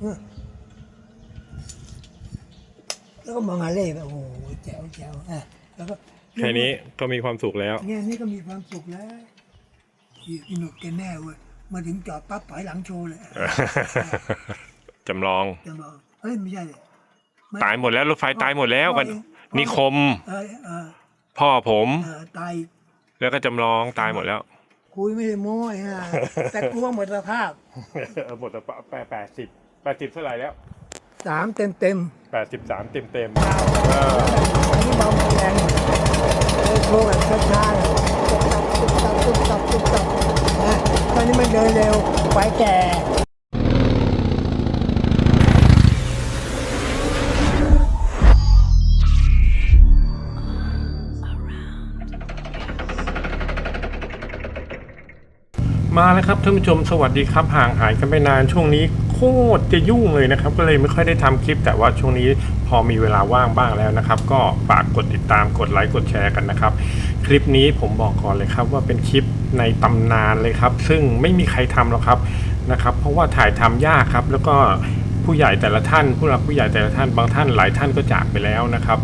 เออแล้วก็มองฮาเล่แบบโอ้โหแจ๋วแจ๋วอะแล้วก็แค่นี้ก็มีความสุขแล้วเนี่ยนี่ก็มีความสุขแล้วอีอีหนุกแกแน่เว้ยมาถึงจอดปั๊บถอยหลังโชว์เลยจำลองจะบอกเฮ้ยไม่ใช่เลยไม่ตายหมดแล้วรถไฟตายหมดแล้วกันนิคมเออเออพ่อผมเออตายแล้วก็จำลองตายหมดแล้ว คุยไม่ได้โม้ยฮะแต่กลัวหมดสภาพหมดแปดแปดสิบ แปดสิบเท่าไหร่แล้วสามเต็มเต็มแปดสิบสามเต็มเต็มๆอันนี้เบาแรงเลยโชว์แบบช้าๆเลยตุ๊บตับตุ๊บตับตุ๊บตับตุ๊บตับนะตอนนี้มันเดินเร็วไฟแก่มาแล้วครับท่านผู้ชมสวัสดีครับห่างหายกันไปนานช่วงนี้โคตรจะยุ่งเลยนะครับ ก็เลยไม่ค่อยได้ทำคลิป แต่ว่าช่วงนี้พอมีเวลาว่างบ้างแล้วนะครับ ก็ฝากกดติดตามกดไลค์กดแชร์กันนะครับ คลิปนี้ผมบอกก่อนเลยครับว่าเป็นคลิปในตำนานเลยครับ ซึ่งไม่มีใครทำหรอกครับนะครับ เพราะว่าถ่ายทำยากครับ แล้วก็ผู้ใหญ่แต่ละท่าน ผู้หลักผู้ใหญ่แต่ละท่านบางท่านหลายท่านก็จากไปแล้วนะครับ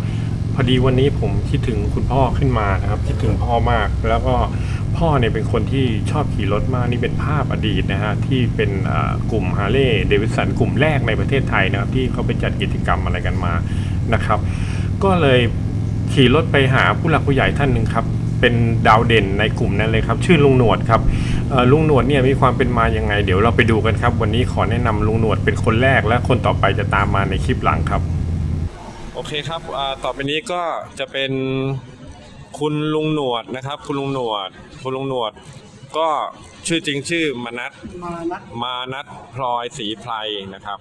พอดีวันนี้ผมคิดถึงคุณพ่อขึ้นมานะครับ คิดถึงพ่อมาก แล้วก็พ่อเนี่ยเป็นคนที่ชอบขี่รถมากนี่เป็นภาพอดีตนะฮะที่เป็นกลุ่มฮาร์เลย์เดวิสันกลุ่มแรกในประเทศไทยนะครับ ที่เขาไปจัดกิจกรรมอะไรกันมานะครับ ก็เลยขี่รถไปหาผู้หลักผู้ใหญ่ท่านหนึ่งครับเป็นดาวเด่นในกลุ่มนั้นเลยครับ ชื่อลุงหนวดครับลุงหนวดเนี่ยมีความเป็นมาอยังไง เดี๋ยวเราไปดูกันครับ วันนี้ขอแนะนำลุงหนวดเป็นคนแรกและคนต่อไปจะตามมาในคลิปหลังครับ โอเคครับอ่าต่อไปนี้ก็จะเป็นคุณลุงหนวดนะครับ คุณลุงหนวด คุณลุงหนวด ก็ชื่อจริงชื่อมนัทมานัดมานัทพลอยศรีไพรนะครับ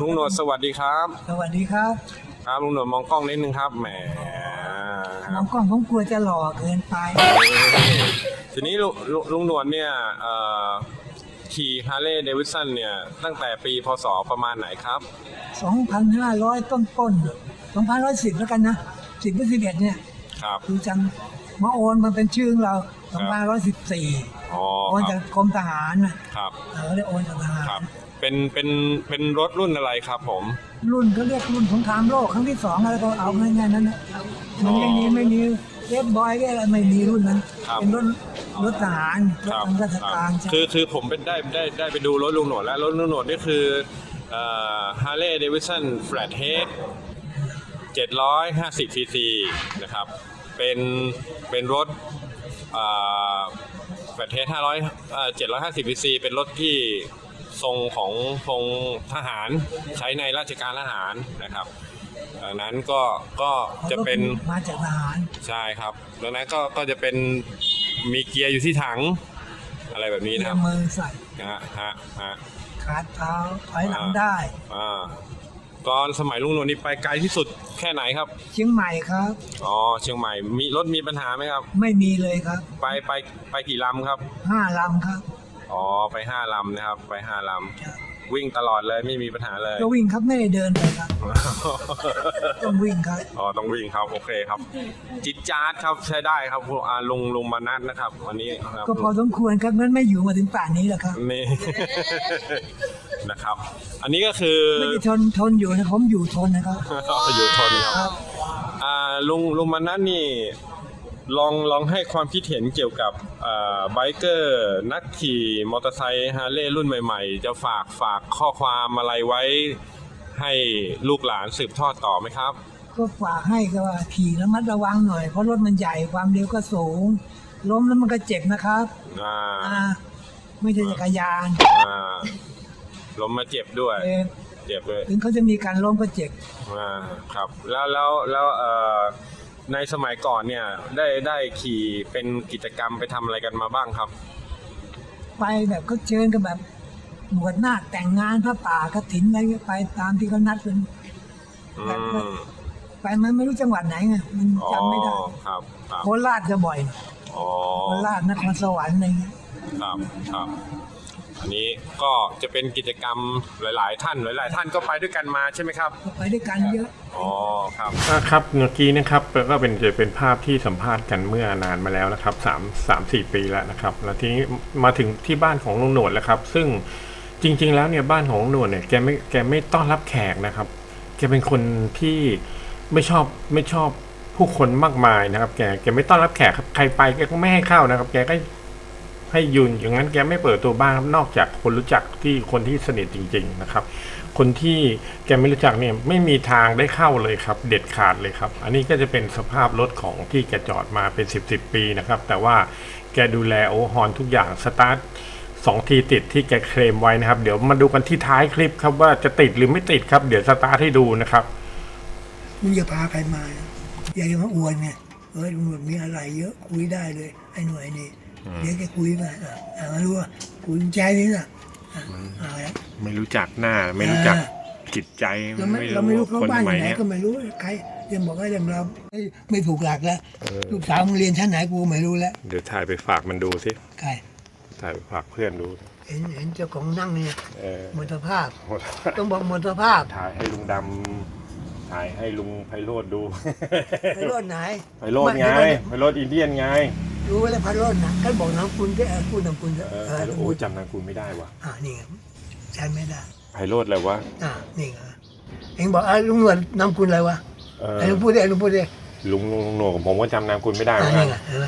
ลุงหนวดสวัสดีครับ สวัสดีครับ ครับลุงหนวดมองกล้องนิดนึงครับแหมคน้รัอบงกล้องผมกลัวจะหล่อเกินไป ทีนี้ลุลุลุงหนวดเนี่ยเอ่อขี่ฮาร์เลย์เดวิสันเนี่ยตั้งแต่ปีพศประมาณไหนครับ 2,500 ต้นต้น 2,110แล้วกันนะ10หรือ11เนี่ยครับ ดูจังมาโอนมันเป็นชื่อของเรา2,114อ๋อโอนคจารักบกรมทหารนะครับเออได้โอนจากทหารครับ เป็นเป็นเป็นรถรุ่นอะไรครับผม รุ่นเขาเรียกรุ่นสงครามโลกครั้งที่สองอะไรก็เอาง่ายๆนั้นนะมันไม่มีไม่มีเรดบอยก็อะไรไม่มีรุ่นนั้นครับเป็นรถรถทหารรถครับทางราชคการรับใช่คือคือผมเป็นได้ได้ได้ไปดูรถลุงหนวดแล้วรถลุงหนวดนี่คือฮาร์เลย์เดวิสันแฟลตเฮด 750ซีซีนะครับ เป็นเป็นรถแฟลตเฮด500 750ซีซีเป็นรถที่ทรงของทรงทหารใช้ในราชการทหารนะครับดังนั้นก็ก็จะเป็นมาจากทหารใช่ครับดังนั้นก็ก็จะเป็นมีเกียร์อยู่ที่ถังอะไรแบบนี้เกีนะยครับร์มือใส่ฮะฮะฮะขาเท้าถอยหลังได้อ่า ก่อนสมัยลุงนวลนี่ไปไกลที่สุดแค่ไหนครับ เชียงใหม่ครับ อ๋อเชียงใหม่มีรถมีปัญหาไหมครับ ไม่มีเลยครับไปไปไปกี่ลำครับห้าลำครับอ๋อไปห้าลำนะครับ ไปห้าลำวิ่งตลอดเลยไม่มีปัญหาเลยก็วิ่งครับไม่ได้เดินเลยครับ ต้องวิ่งครับอ๋อต้องวิ่งครับโอเคครับ จิตจาร์ดครับใช้ได้ครับพวกอ่าลุงลุงมานัทนะครับวันนี้ครับก็พอสมควรครับงั้นไม่อยู่มาถึงป่านนี้แหละครับนี่ นะครับ อันนี้ก็คือไม่ได้ทนทนอยู่นะผมอยู่ทนนะครับ อยู่ทนครับอ่าลุงลุงมานัทนี่ลองลองให้ความคิดเห็นเกี่ยวกับอ่าไบเกอร์ นักขี่มอเตอร์ไซค์ฮาร์เลย์รุ่นใหม่ ๆ จะฝากฝากข้อความอะไรไว้ให้ลูกหลานสืบทอดต่อไหมครับ ก็ฝากให้ก็ว่าขี่ระมัดระวังหน่อย เพราะรถมันใหญ่ความเร็วก็สูง ล้มแล้วมันก็เจ็บนะครับ อ่าอ่าไม่ใช่จักรยาน อ่า ล้มมาเจ็บด้วย เออเจ็บเลยถึงเขาจะมีการล้มก็เจ็บอ่าครับ แล้วแล้วแล้วเอ่อในสมัยก่อนเนี่ยได้ได้ขี่เป็นกิจกรรมไปทำอะไรกันมาบ้างครับ ไปแบบก็เชิญกันแบบบวชหน้าคแต่งงานพระป่ากฐินอะไรก็ไปตามที่เขานัดกัน อืแต่ก็มไปมันไม่รู้จังหวัดไหนไงมันอ๋อจำไม่ได้ครับครับโคราชจะบ่อยหน่อยอ๋อโคราชนครสวรรค์อะไรเงี้ยครับครับ อันนี้ก็จะเป็นกิจกรรมหลาย ๆ ท่าน หลาย ๆ ท่านก็ไปด้วยกันมาใช่ไหมครับก็ไปด้วยกันเยอะ อ๋อครับ ครับเมื่อกี้นะครับก็เป็นจะเป็นภาพที่สัมภาษณ์กันเมื่อนานมาแล้วนะครับสามสามสี่ปีแล้วนะครับ แล้วทีนี้มาถึงที่บ้านของลุงหนวดแล้วครับ ซึ่งจริง ๆ แล้วเนี่ยบ้านของหนวดเนี่ยแกไม่แกไม่ต้อนรับแขกนะครับแกเป็นคนที่ไม่ชอบไม่ชอบผู้คนมากมายนะครับ แกแกไม่ต้อนรับแขกครับใครไปแกก็ไม่ให้เข้านะครับ แกก็ ให้ยืนอย่างนั้นแกไม่เปิดตัวบ้านนอกจากคนรู้จักที่คนที่สนิทจริง ๆนะครับ คนที่แกไม่รู้จักเนี่ยไม่มีทางได้เข้าเลยครับ เด็ดขาดเลยครับ อันนี้ก็จะเป็นสภาพรถของที่แกจอดมาเป็นสิบสปีนะครับ แต่ว่าแกดูแลโอฮอนทุกอย่างสตาร์ทสองทีติดที่แกเคลมไว้นะครับ เดี๋ยวมาดูกันที่ท้ายคลิปครับว่าจะติดหรือไม่ติดครับ เดี๋ยวสตาร์ทให้ดูนะครับมึงจะพาใครมา อยามาอวดไงเฮ้ยลุงหนวดมีอะไรเยอะคุยได้เลยไอ้หน่วยนี่ เดี๋ยวแกคุยมาอะอะมารู้ว่าคุยใจนี่น่ะอะเอาละไม่รู้จักหน้า ไม่รู้จักอ่าจิตใจเราไม่เราไม่รู้เขาบ้านอยู่ไหนก็ไม่รู้ใครยังบอกว่ายังเราไม่ไม่ถูกหลักแล้วลูกสาวมึงเรียนชั้นไหนกูก็ไม่รู้แล้วเดี๋ยวถ่ายไปฝากมันดูสิใครถ่ายไปฝากเพื่อนดู เห็นเห็นเจ้าของนั่งเนี่ยเออมนตภาพ ต้องบอกมนตภาพ ถ่ายให้ลุงดำถ่ายให้ลุงไพโรดดูไพโรดไหนไพโรดไงม่ไพโรดอินเดียนไง รู้แล้วไพโรดนะก็บอกน้ำคุณได้เออพูดน้ำคุณเถอะเออเออโอ้จำนามคุณไม่ได้วะอ่านี่ไงใช้ไม่ได้ ไพโรดอะไรวะอ่านี่ไงเองบอกเออลุงหนวดน้ำคุณอะไรวะเออไอ้ลุงพูดดิไอ้ลุงพูดดิลุงลุงลุงหนวกผมก็จำนามคุณไม่ได้เหอ่ามือนกันี่นไงเห็นไหม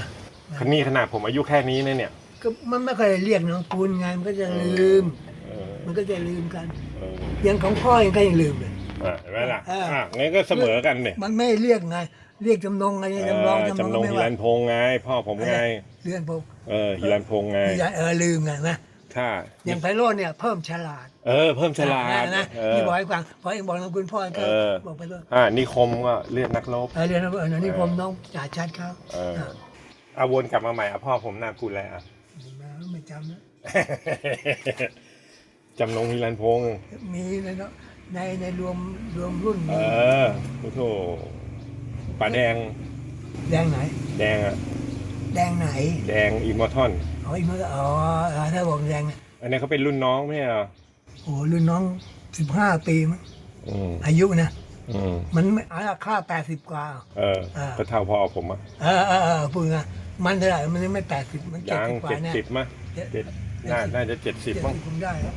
คันนี้ขนาดผมอายุแค่นี้นะเนี่ยก็มันไม่เคอยเรียกน้ำคุณไงมันก็จะลืม เออมันก็จะลืมกันเออยังของพ่อยังก็ยังลืมเลย อะเห็นไหมล่ะเอออ่อะงั้นก็เสมอกันเนี่ย มันไม่เรียกไง เรียกจำนงไงจำลองจำนงจำนงไม่ฮิว่ารันพงษ์ไง พ่อผมไงเรื่องผมเออฮิรันพงษ์ไงที่เออลืมไงนะถ้าอย่างไพโรจน์เนี่ยเพิ่มฉลาด เออ เพิ่มฉลาดนะนะเออที่บอกให้ฟังพอเองบอกน้ำคุณพ่อก็เออบอกไปเลยอ่านิคมก็เรียกนักรบเออเรียนนะเออนี่ผมน้องจ่าชัดเขาเอออาวนกลับมาใหม่อะพ่อผมนามกุลอะไรอะไม่จำนะจำนงฮิรันพงษ์มีในเนาะในในรวมรวมรุ่น เอมีอโอ้โห ป่าแดงแดงไหน แดงอะแดงไหนแดงอิมมอร์ทอน อ๋ออีกมันก็อ๋อเออถ้าบอกแดงเนี่ยอันนี้เขาเป็นรุ่นน้องไม่ใช่เหรอโอ้รุ่นน้องสิบห้าปีมั้งอืมอายุนะอืมมันไม่อาค่าแปดสิบกว่า เอออ่า ก็เท่าพ่อผมอะเออเออเออพูดไงมันเท่าไหร่มันยังไม่แปดสิบมันเจ็ดยังสิบกว่าเจ็ดแน่ สิบมั้ยเจ็ด เจ็ดน่าน่าจะเจ็ดสิบเจ็ดมั้งสิบผมได้แล้ว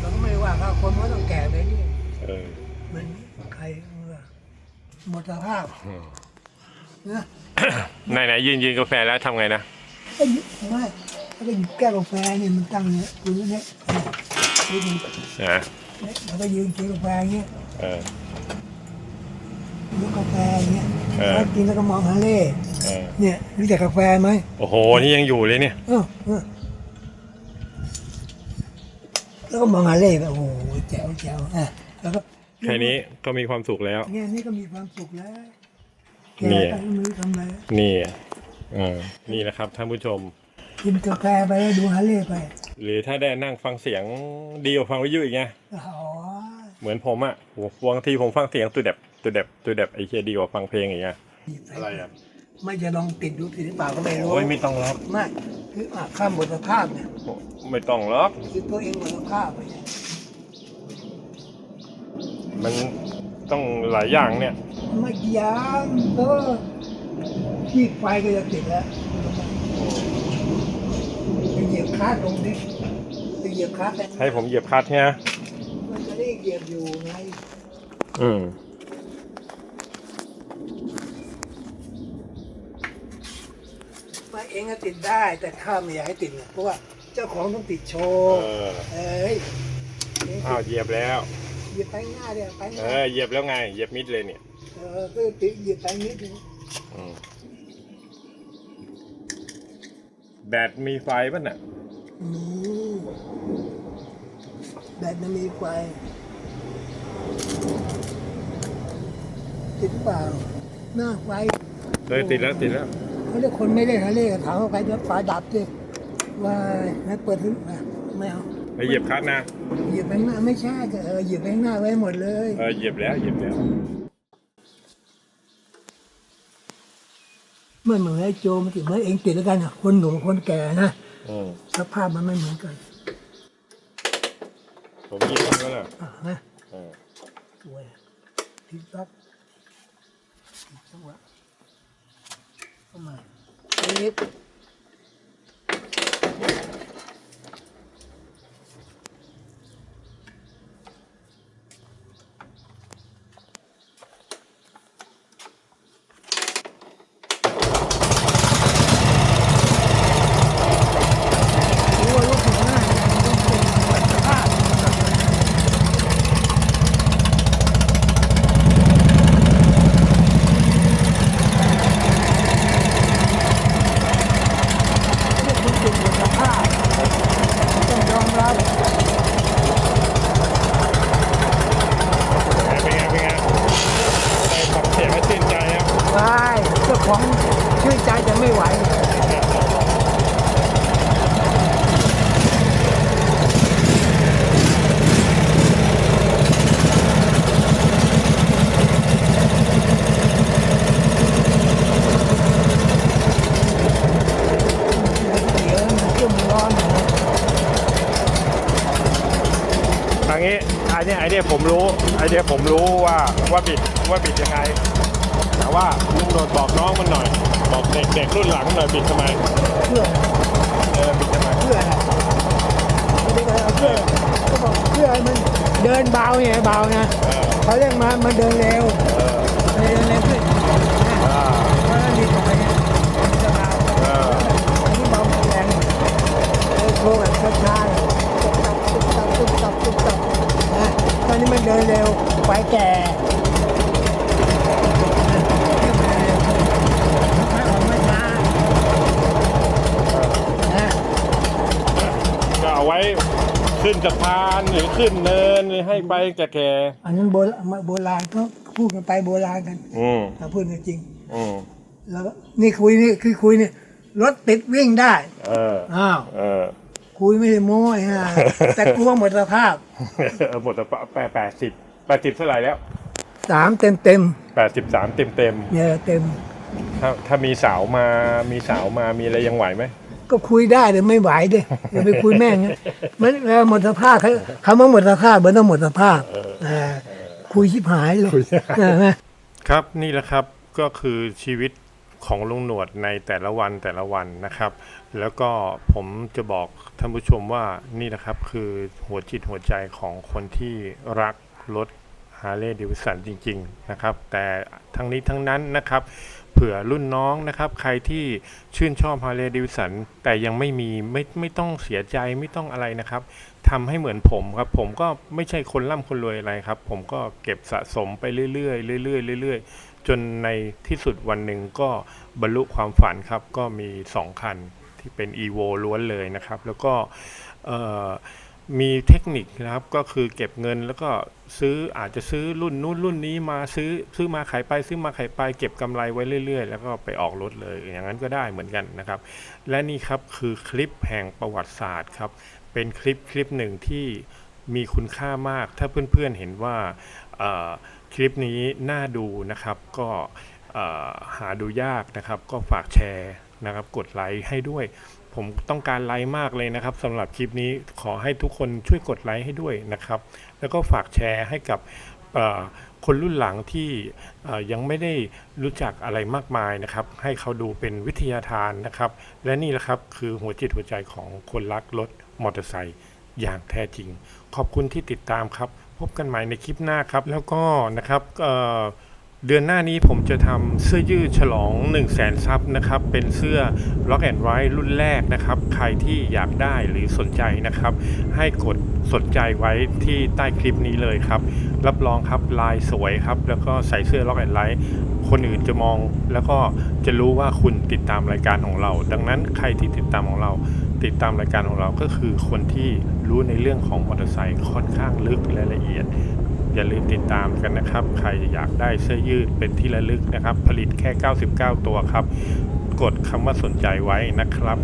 เราก็ไม่ว่าเขาคนก็ต้องแก่ไปนี่เออมันใครว่า หมดสภาพอืมนะไหนไหนยืนยืนกาแฟแล้วทำไงนะก็หยิบไม่ถ้าก็หยิบแก้วกาแฟนี่มันตั้งเนี่ยคุณเนี่ยนี่นี่นะแล้วก็ยืนกินกาแฟอย่างเงี้ยเออ กินกาแฟอย่างเงี้ยเออ แล้วกินแล้วก็มองฮาเล่เออเนี่ยรู้จักกาแฟไหมโอ้โหนี่ยังอยู่เลยเนี่ย เออเออแล้วก็มองฮาเล่แบบโอ้โหแจ๋วแจ๋วอะแล้วก็ แค่นี้ก็มีความสุขแล้ว เนี่ยนี่ก็มีความสุขแล้วแกเนี่ย ก็ไม่รู้ทำอะไรนี่เออนี่นะครับท่านผู้ชม กินกาแฟไปแล้วดูฮาเล่ไปหรือถ้าได้นั่งฟังเสียงดีกว่าฟังวิทยุอีกไงอ๋อเหมือนผมอะผมบางทีผมฟังเสียงตัวเด็บตัวเด็บตัวเด็บไอ้เคียดีกว่าฟังเพลงอย่างเงี้ยอะไรอะไม่จะลองติดดูติดหรือเปล่าก็ไม่รู้โอ้ยไม่ต้องล็อกไม่คืออะข้ามบทภาพเนี่ยไม่ต้องล็อกคือตัวเองบทภาพไปเนี่ย มันต้องหลายอย่างเนี่ย ไม่ยังก็ที่ไฟก็จะติดแล้วไปเหยียบคาดลงดิไปเหยียบคาดแต่ให้ผมเหยียบคลัตช์เนี่ยมันจะได้เหยียบอยู่ไงอืมว่าเองก็ติดได้แต่ข้าไม่อยากให้ติดเนี่ยเพราะว่าเจ้าของต้องติดโชเอว์อเอ้ยเองอ้าวเหยียบแล้ว เหยียบไปหน้าเดียวไปหเอน้าอเหยียบแล้วไงเหยียบมิดเลยเนี่ยเออก็ติดเหยียบไปนิดนึงอืมแบตมีไฟป่ะน่ะอืมแบตมันมีไฟติดหรือเปล่าหน้าไฟเลยติดแล้วติดแล้ว เขาเรียกคนไม่เล่นเขาเล่นถามว่าไฟจะไฟดับดิว่านักเปิดถึงอะไม่เอา ไปเหยียบคลัตช์นะ เหยียบไปข้างหน้าไม่ใช่ก็เออเหยียบไปข้างหน้าไว้หมดเลยเออเหยียบแล้วเหยียบแล้วเมื่อเหมือนไอ้โจมันติดเหมื่อนเองติดแล้วกันอะคนหนุ่มคนแก่นะอืมสภาพมันไม่เหมือนกันผมเหยียบแล้วล่ะอะนะเออสวยทิกต๊อกทิกต๊อกเข้ามานิด อเนี่ยผมรู้ไอเนี่ยผมรู้ว่าว่าบิดว่าบิดยังไงแต่ว่าลุงโดดบอกน้องมันหน่อย บอกเด็กเด็กรุ่นหลังหน่อยบิดทำไมเพื่อเออบิดทำไมเพื่ออะไรไม่ได้เอาเพื่อก็บอกเพื่อให้มันเดินเบาไงเบานะเออเขาเรียกมามันเดินเร็วเออเดินเร็วขึ้นนะอ่าเพราะฉะนั้นดีกว่าเนี่ยมันจะเบาเอออันนี้เบาแรงเลยโค้งแบบช้าๆตุ๊บตับตุ๊บตับตุ๊บตับตุ๊บตับนะ ตอนนี้มันเดินเร็วไฟแก่ไม่ออกไม่ช้านะก็เอาไว้ขึ้นสะพานหรือขึ้นเนินหรือให้ไปแก่อันนั้นโบราณโบราณก็พูดกันไปโบราณกันๆอืมถ้าพูดกันจริง อืมแล้วก็นี่คุยนี่คือคุยนี่รถติดวิ่งได้เออ อ้าว เออ คุยไม่ได้โม้ไอ้ห่าแต่กลัวหมดสภาพเออหมดแต่แปดแปดสิบแปดสิบเท่าไหร่แล้วสามเต็มเต็มแปดสิบสามเต็มเต็มๆเนี่ยเต็มๆถ้าถ้ามีสาวมามีสาวมามีอะไรยังไหวไหม ก็คุยได้แต่ไม่ไหวดิอย่าไปคุยแม่งนะมันเออหมดสภาพเขาคำว่าหมดสภาพเหมือนต้องหมดสภาพเออคุยชิบหายเลยเออไหมครับนี่แหละครับก็คือชีวิต ของลุงหนวดในแต่ละวันแต่ละวันนะครับ แล้วก็ผมจะบอกท่านผู้ชมว่านี่นะครับคือหัวจิตหัวใจของคนที่รักรถฮาร์เลย์ดิวิสันจริง ๆ นะครับ แต่ทั้งนี้ทั้งนั้นนะครับเผื่อรุ่นน้องนะครับ ใครที่ชื่นชอบฮาร์เลย์ดิวิสันแต่ยังไม่มีไม่ไม่ต้องเสียใจไม่ต้องอะไรนะครับทำให้เหมือนผมครับ ผมก็ไม่ใช่คนร่ำคนรวยอะไรครับ ผมก็เก็บสะสมไปเรื่อยๆเรื่อยๆเรื่อยๆ จนในที่สุดวันหนึ่งก็บรรลุความฝันครับ ก็มี 2 คันที่เป็น EVO ล้วนเลยนะครับ แล้วก็มีเทคนิคนะครับก็คือเก็บเงินแล้วก็ซื้ออาจจะซื้อรุ่นนู้นรุ่นนี้มาซื้อซื้อมาขายไปซื้อมาขายไปเก็บกำไรไว้เรื่อย ๆ แล้วก็ไปออกรถเลย อย่างนั้นก็ได้เหมือนกันนะครับ และนี่ครับคือคลิปแห่งประวัติศาสตร์ครับ เป็นคลิปคลิปหนึ่งที่มีคุณค่ามาก ถ้าเพื่อนๆเห็นว่า คลิปนี้น่าดูนะครับก็หาดูยากนะครับ ก็ฝากแชร์นะครับกดไลค์ให้ด้วย ผมต้องการไลค์มากเลยนะครับสำหรับคลิปนี้ขอให้ทุกคนช่วยกดไลค์ให้ด้วยนะครับ แล้วก็ฝากแชร์ให้กับคนรุ่นหลังที่ยังไม่ได้รู้จักอะไรมากมายนะครับ ให้เขาดูเป็นวิทยาทานนะครับ และนี่แหละครับคือหัวจิตหัวใจของคนรักรถมอเตอร์ไซค์อย่างแท้จริง ขอบคุณที่ติดตามครับ พบกันใหม่ในคลิปหน้าครับ แล้วก็นะครับเเดือนหน้านี้ผมจะทำเสื้อยืดฉลอง 1 0 0 0 0แสนซับนะครับ เป็นเสื้อ Rock and Ride รุ่นแรกนะครับ ใครที่อยากได้หรือสนใจนะครับ ให้กดสนใจไว้ที่ใต้คลิปนี้เลยครับ รับรองครับลายสวยครับ แล้วก็ใส่เสื้อ Rock and Ride คนอื่นจะมองแล้วก็จะรู้ว่าคุณติดตามรายการของเรา ดังนั้นใครที่ติดตามของเรา ติดตามรายการของเราก็คือคนที่ รู้ในเรื่องของมอเตอร์ไซค์ค่อนข้างลึกและละเอียด อย่าลืมติดตามกันนะครับ ใครอยากได้เสื้อยืดเป็นที่ระลึกนะครับ ผลิตแค่ 99 ตัวครับ กดคำว่าสนใจไว้นะครับ